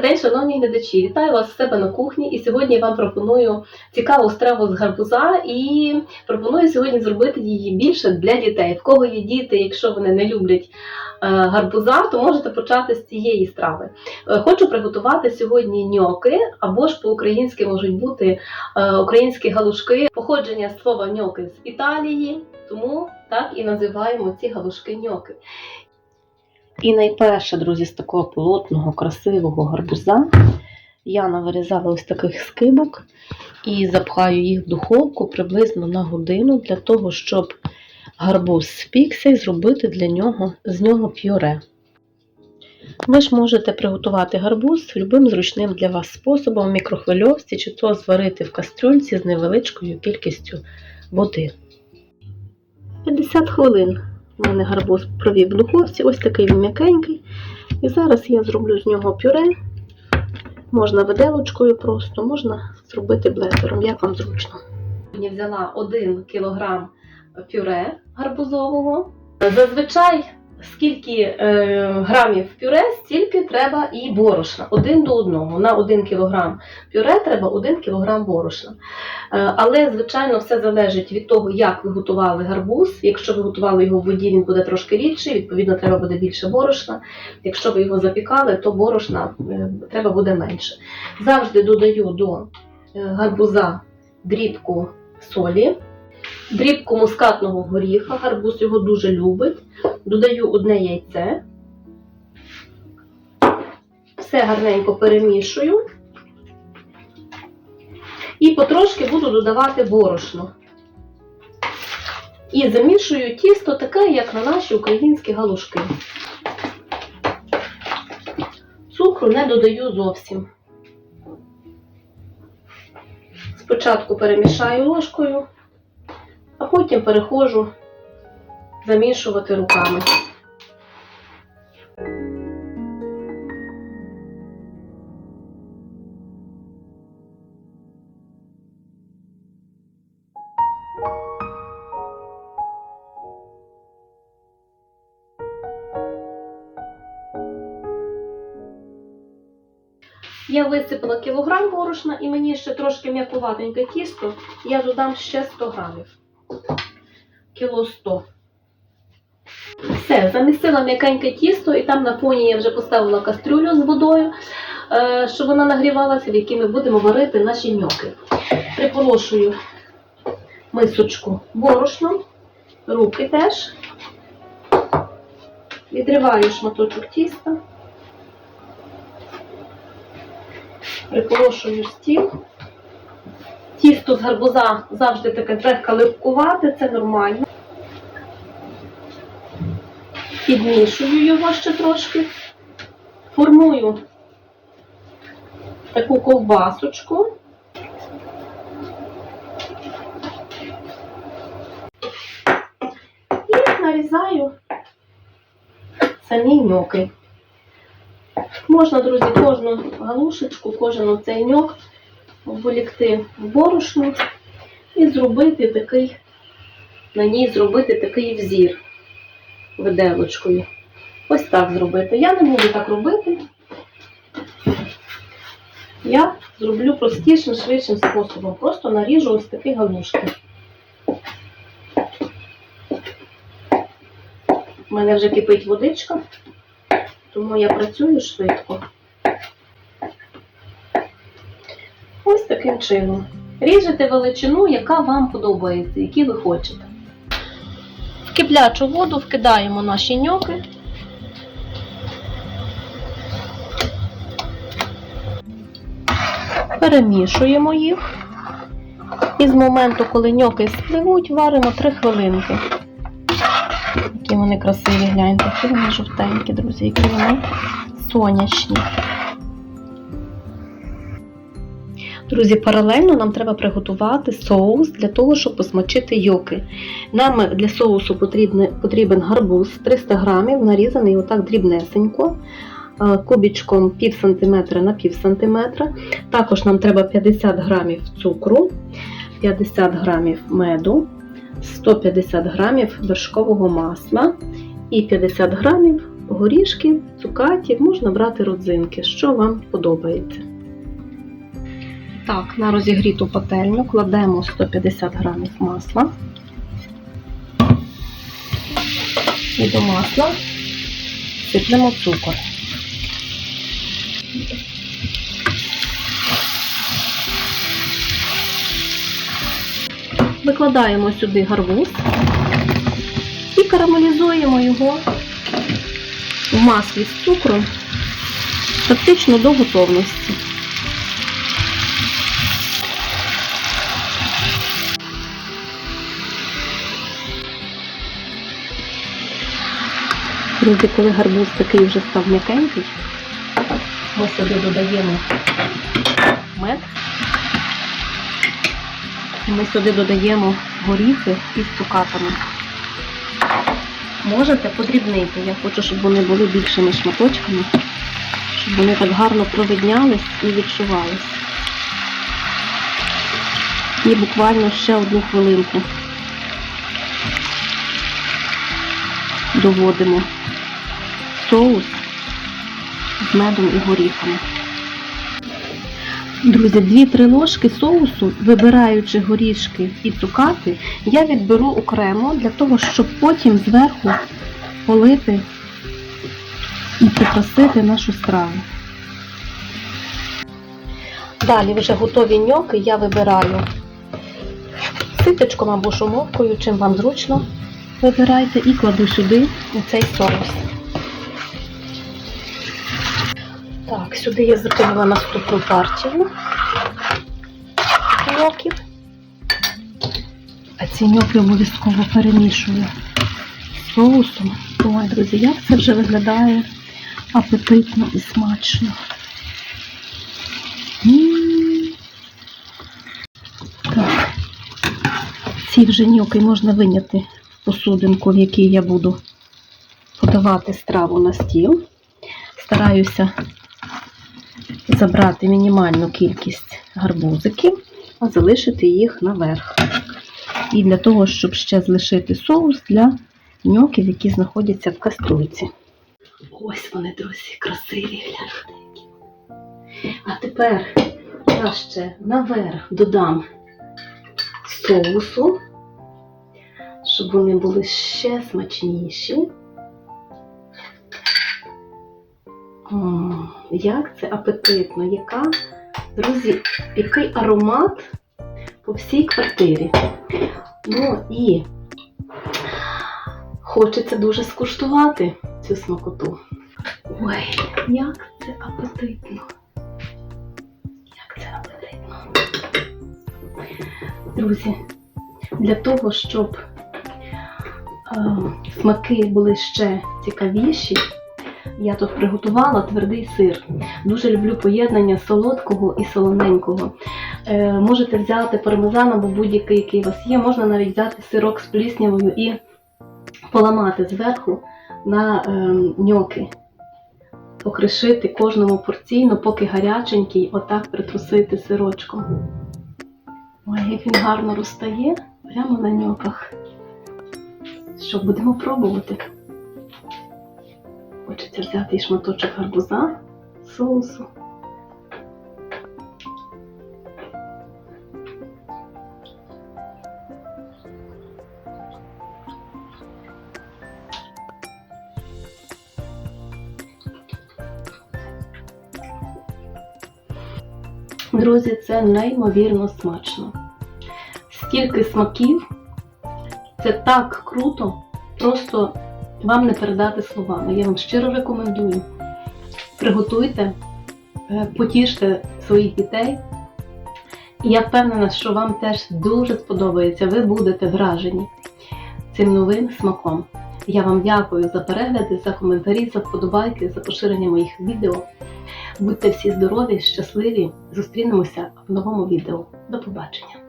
Добрий день, шановні глядачі! Вітаю вас в себе на кухні. І сьогодні я вам пропоную цікаву страву з гарбуза і пропоную сьогодні зробити її більше для дітей. В кого є діти, якщо вони не люблять е, гарбуза, то можете почати з цієї страви. Е, Хочу приготувати сьогодні ньоки, або ж по-українськи можуть бути е, українські галушки. Походження слова ньоки з Італії, тому так і називаємо ці галушки ньоки. І найперше, друзі, з такого плотного, красивого гарбуза я навирізала ось таких скибок і запхаю їх в духовку приблизно на годину для того, щоб гарбуз спікся і зробити для нього, з нього пюре. Ви ж можете приготувати гарбуз любим зручним для вас способом в мікрохвильовці чи то зварити в кастрюльці з невеличкою кількістю води. 50 хвилин у мене гарбуз провів в духовці, ось такий він м'якенький. І зараз я зроблю з нього пюре. Можна виделочкою просто, можна зробити блендером, як вам зручно. Я взяла 1 кг пюре гарбузового. Зазвичай, скільки е, грамів пюре, стільки треба і борошна. Один до одного. На 1 кг пюре треба 1 кг борошна. Е, Але, звичайно, все залежить від того, як ви готували гарбуз. Якщо ви готували його в воді, він буде трошки рідший, відповідно, треба буде більше борошна. Якщо ви його запікали, то борошна е, треба буде менше. Завжди додаю до гарбуза дрібку солі, дрібку мускатного горіха, гарбуз його дуже любить. Додаю одне яйце. Все гарненько перемішую. І потрошки буду додавати борошно. І замішую тісто таке, як на наші українські галушки. Цукру не додаю зовсім. Спочатку перемішаю ложкою, а потім переходжу замішувати руками. Я висипала кілограм борошна і мені ще трошки м'якуватеньке тісто. Я додам ще 100 грамів. Кіло 100. Все, замісила м'якеньке тісто, і там на фоні я вже поставила кастрюлю з водою, е, щоб вона нагрівалася, в якій ми будемо варити наші ньоки. Приполошую мисочку борошном, руки теж. Відриваю шматочок тіста. Приполошую стіл. Тісто з гарбуза завжди таке злегка липкувате, це нормально. Підмішую його ще трошки, формую таку ковбасочку. І нарізаю самі ньоки. Можна, друзі, кожну галушечку, кожен оцей ньок обволікти в борошно і зробити такий, на ній зробити такий взір виделочкою. Ось так зробити. Я не буду так робити. Я зроблю простішим, швидшим способом. Просто наріжу ось такі галушки. У мене вже кипить водичка, тому я працюю швидко. Ось таким чином. Ріжете величину, яка вам подобається, які ви хочете. В киплячу воду вкидаємо наші ньоки. Перемішуємо їх. І з моменту, коли ньоки спливуть, варимо 3 хвилинки. Які вони красиві, гляньте, які вони жовтенькі, друзі, які вони сонячні. Друзі, паралельно нам треба приготувати соус для того, щоб посмачити йоки. Нам для соусу потрібен, потрібен гарбуз 300 грамів, нарізаний отак дрібнесенько, е, кубічком пів сантиметра на пів сантиметра. Також нам треба 50 грамів цукру, 50 грамів меду, 150 грамів вершкового масла і 50 грамів горішків, цукатів, можна брати родзинки, що вам подобається. Так, на розігріту пательню кладемо 150 грамів масла. І до масла сиплемо цукор. Викладаємо сюди гарбуз і карамелізуємо його в маслі з цукром практично до готовності. Друзі, коли гарбуз такий вже став м'якенький, ми сюди додаємо мед. Ми сюди додаємо горіхи із цукатами. Можете подрібнити. Я хочу, щоб вони були більшими шматочками, щоб вони так гарно провіднялись і відчувались. І буквально ще одну хвилинку доводимо соус з медом і горіхами. Друзі, 2-3 ложки соусу, вибираючи горішки і цукати, я відберу окремо для того, щоб потім зверху полити і прикрасити нашу страву. Далі вже готові ньоки я вибираю ситочком або шумовкою, чим вам зручно. Вибирайте і кладу сюди цей соус. Так, сюди я закинула наступну партію ньоків. А ці ньоки обов'язково перемішую з соусом. Ой, друзі, як це вже виглядає апетитно і смачно. Так. Ці вже ньоки можна виняти в посудинку, в якій я буду подавати страву на стіл. Стараюся забрати мінімальну кількість гарбузиків, а залишити їх наверх. І для того, щоб ще залишити соус для ньоків, які знаходяться в каструльці. Ось вони, друзі, красиві, гляньте. А тепер я ще наверх додам соусу, щоб вони були ще смачніші. Як це апетитно, яка, друзі, який аромат по всій квартирі. Ну і хочеться дуже скуштувати цю смакоту. Ой, як це апетитно. Як це апетитно. Друзі, для того, щоб е, смаки були ще цікавіші, я тут приготувала твердий сир. Дуже люблю поєднання солодкого і солоненького. Е, можете взяти пармезан або будь-який, який у вас є. Можна навіть взяти сирок з пліснявою і поламати зверху на е, ньоки. Покришити кожному порційно, поки гаряченький, отак притрусити сирочком. Ой, як він гарно розтає прямо на ньоках. Що, будемо пробувати. Хочеться взяти шматочок гарбуза, соусу. Друзі, це неймовірно смачно. Стільки смаків, це так круто, просто вам не передати словами. Я вам щиро рекомендую. Приготуйте, е, потіште своїх дітей. І я впевнена, що вам теж дуже сподобається. Ви будете вражені цим новим смаком. Я вам дякую за перегляди, за коментарі, за вподобайки, за поширення моїх відео. Будьте всі здорові, щасливі! Зустрінемося в новому відео. До побачення!